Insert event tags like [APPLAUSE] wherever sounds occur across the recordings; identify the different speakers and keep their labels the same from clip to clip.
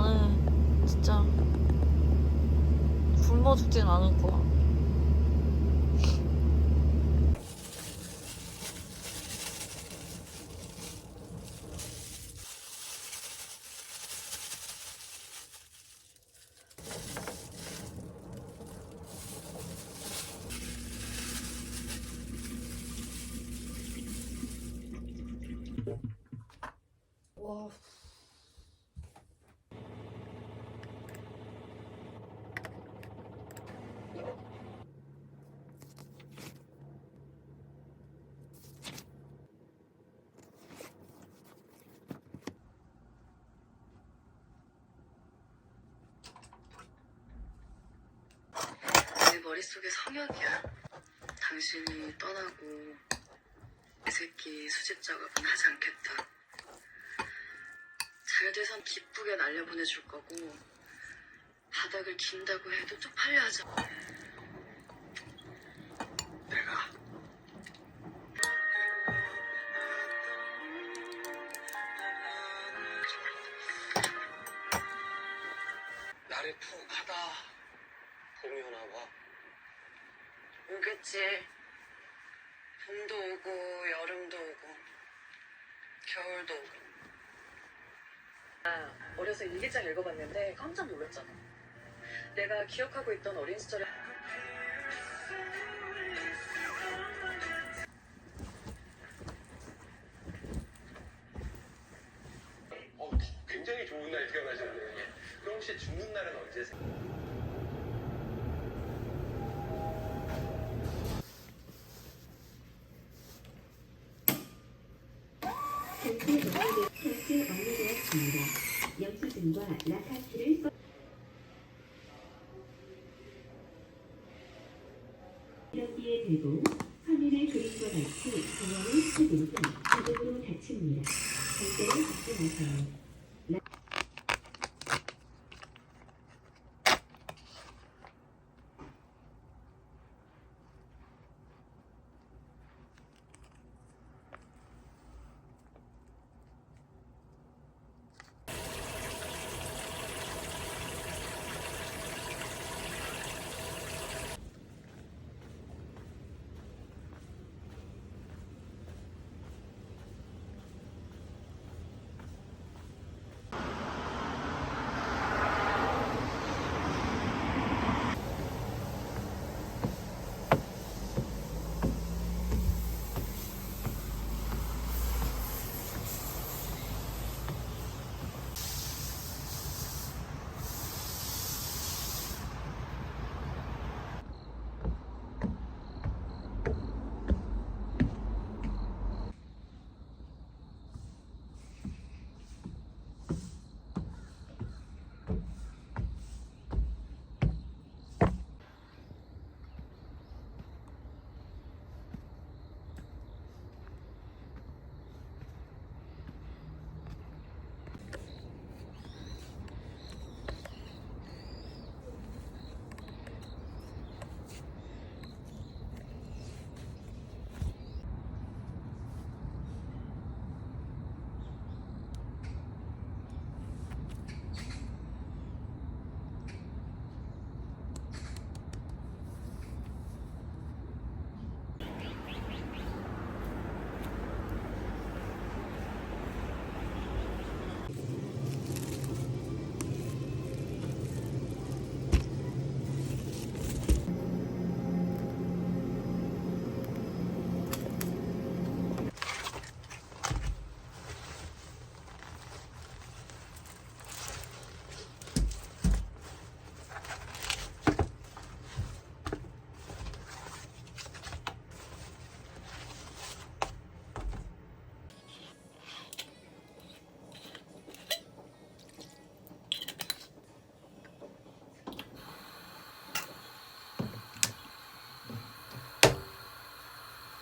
Speaker 1: 나는 진짜 굶어 죽진 않을 거야. 와.
Speaker 2: 내 머릿속에 성역이야. 당신이 떠나고 내 새끼 수집 작업은 하지 않겠다. 잘 돼선 기쁘게 날려보내줄 거고 바닥을 긴다고 해도 쪽팔려 하지 오겠지. 봄도 오고 여름도 오고 겨울도 오고. 아, 어려서 일기장 읽어봤는데 깜짝 놀랐잖아. 내가 기억하고 있던 어린 시절에
Speaker 3: 어, 굉장히 좋은 날 태어나셨네요. 그럼 혹시 죽는 날은 언제세요?
Speaker 4: 전체 완료되, 전체 완료되었습니다. 영수증과 라카트를 써 대고 화면의 그림과 같이 스크린 등 자동으로 닫힙니다. 절대로 닫지 마세요.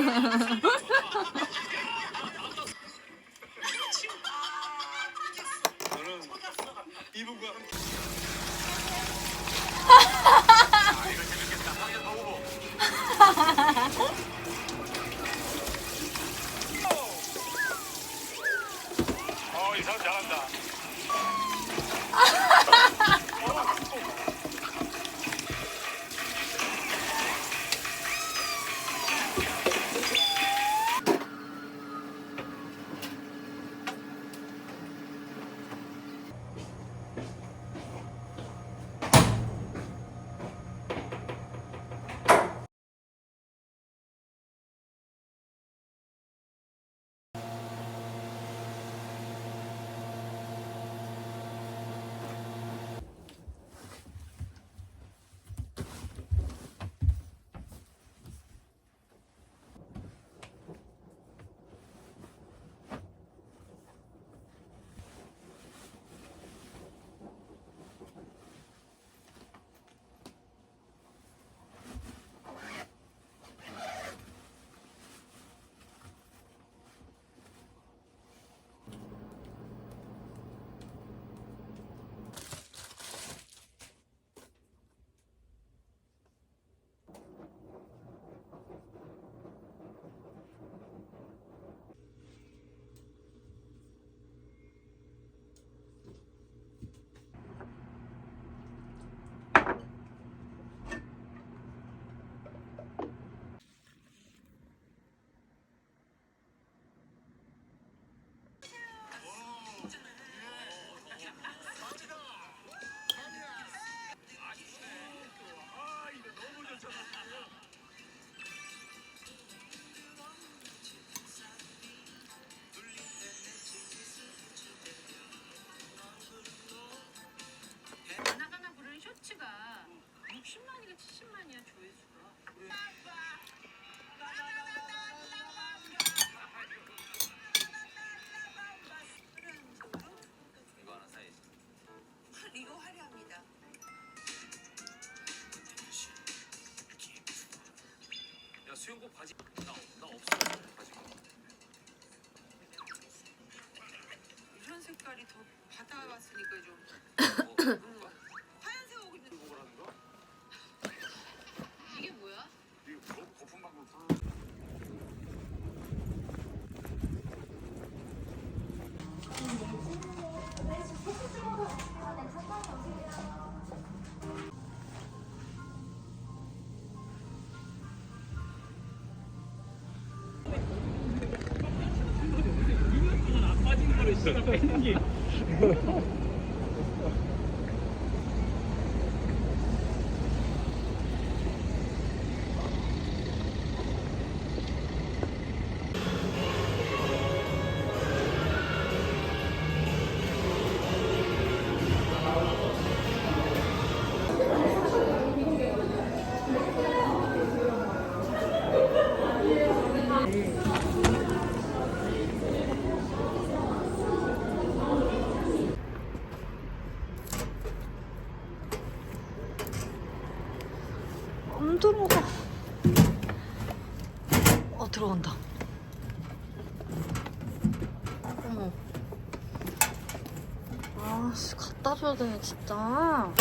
Speaker 5: Ooh. [LAUGHS] 바지
Speaker 1: 是个美女 진짜.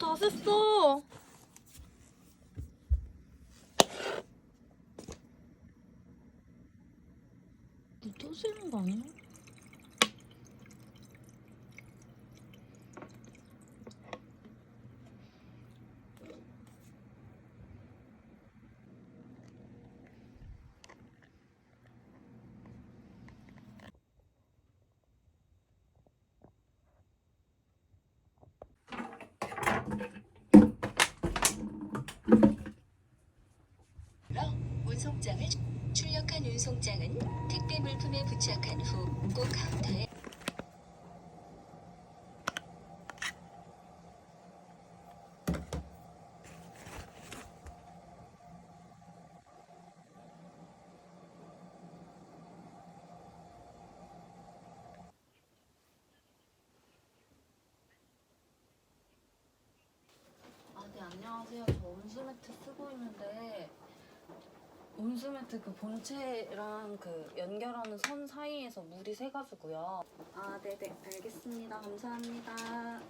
Speaker 1: 다 샜어. 묻어지는 거 아니야?
Speaker 6: 운송장을 출력한 운송장은 택배 물품에 부착한 후 꼭 카운터에
Speaker 1: 아, 네, 안녕하세요. 저 온수매트 쓰고 있는데, 온수매트 그 본체랑 그 연결하는 선 사이에서 물이 새가지고요. 아, 네네. 알겠습니다. 감사합니다.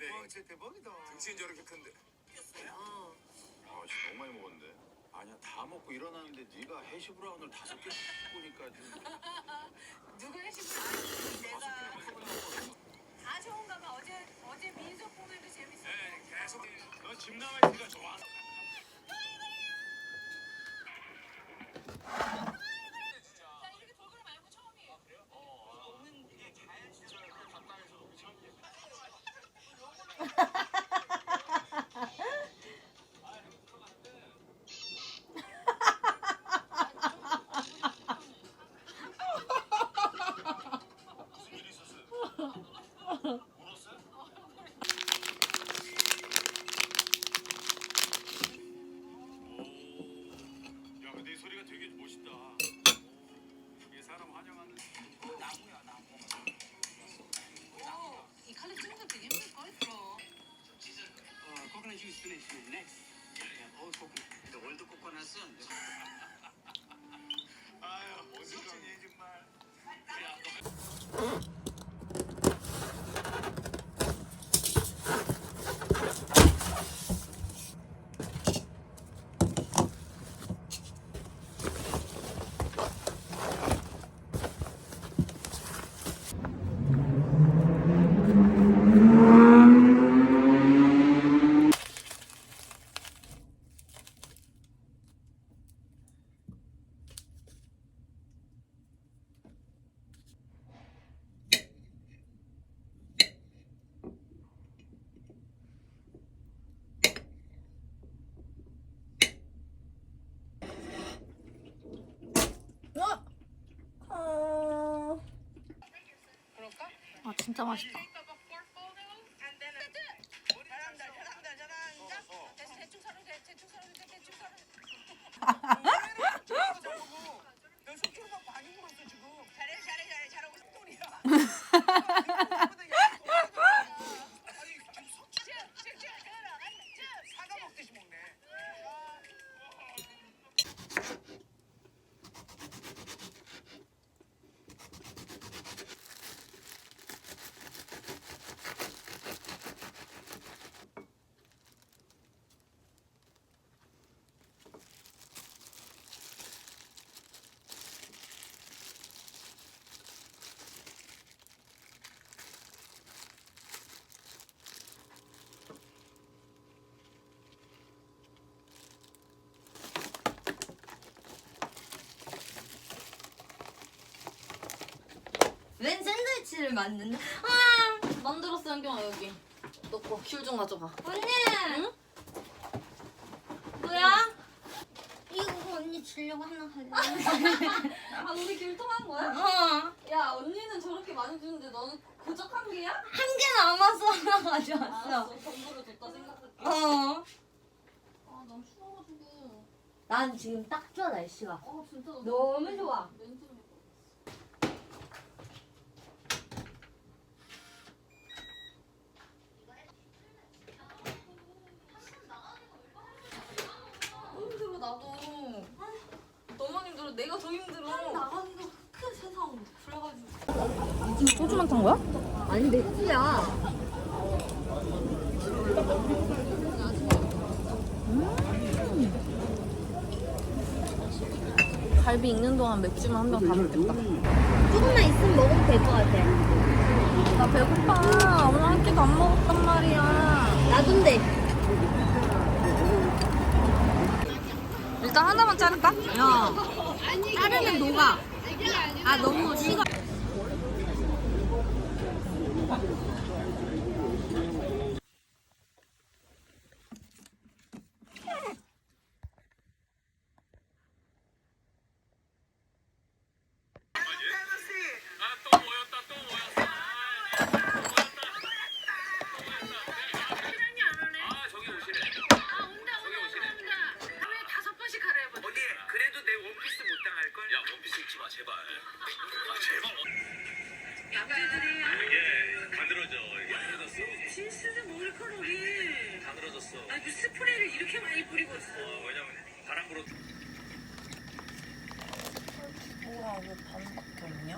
Speaker 5: 와 진짜 대박이다. 등신 저렇게 큰데. 어. 아, 씨, 너무 많이 먹었는데. 아니야 다 먹고 일어나는데 네가 해시 브라운을 다섯 개 먹으니까 좀 [LAUGHS]
Speaker 7: 누가 해주면 내가 다 좋은가 봐. 어제 어제 민속 공연도 재밌었고.
Speaker 5: 네, 계속 너 집 나갈 때가 좋아.
Speaker 7: Ugh. [LAUGHS]
Speaker 5: 진짜
Speaker 1: 맛있다
Speaker 7: 잘한다, 잘한다. 대충 대충 서로 대, 대충 서로 대, 대충 서로.
Speaker 8: 너 속초로 많이 물었어 지금.
Speaker 7: 잘해, 잘해, 잘해, 잘하고 싶더리야.
Speaker 8: 사과 먹듯이 먹네.
Speaker 1: 웬 샌드위치를 만든다? 아, 만들었어, 현경아, 여기. 너거 귤좀 가져가.
Speaker 9: 언니!
Speaker 1: 응?
Speaker 9: 뭐야? 이거 언니 주려고 하나 할래? [LAUGHS]
Speaker 1: 아, 우리 귤 통한 거야?
Speaker 9: 어.
Speaker 1: 야, 언니는 저렇게 많이 주는데 너는 고작 한 개야?
Speaker 9: 한 개 남아서 하나 가져왔어.
Speaker 1: 알았어, 전부를 줬다 생각할게.
Speaker 9: 어.
Speaker 1: 아, 난 추워가지고.
Speaker 9: 난 지금 딱 좋아, 날씨가.
Speaker 1: 아, 진짜 나
Speaker 9: 너무 좋아.
Speaker 1: 멘트를 해봐. 힘들어. 내가 더 힘들어.
Speaker 9: 나가기가 그 세상 그래가지고
Speaker 1: 소주만 탄 거야?
Speaker 9: 아니 맥주야
Speaker 1: 갈비 익는 동안 맥주만 한 병 다 먹겠다.
Speaker 9: 조금만 있으면 먹으면 될 것 같아
Speaker 1: 나 배고파. 오늘 한 끼도 안 먹었단 말이야.
Speaker 9: 나둔데
Speaker 1: 일단 하나만 자를까?
Speaker 9: 야 자르면 녹아 아 너무 식어
Speaker 3: 아 저기 오시네.
Speaker 7: 아 온다 온다 온다 온다. 하루에 다섯 번씩 하래 해봐.
Speaker 3: 언니 그래도 내 당할 걸? 야 원피스 입지 마 제발. 아 제발.
Speaker 7: 남자들이
Speaker 3: 이게 가늘어져. 이게 가늘어졌어.
Speaker 7: 진짜 머리카락이.
Speaker 3: 가늘어졌어.
Speaker 7: 아그 스프레이를 이렇게 많이 뿌리고 있어.
Speaker 3: 어 왜냐면 바람 불어.
Speaker 1: 우와, 왜 반밖에 없냐?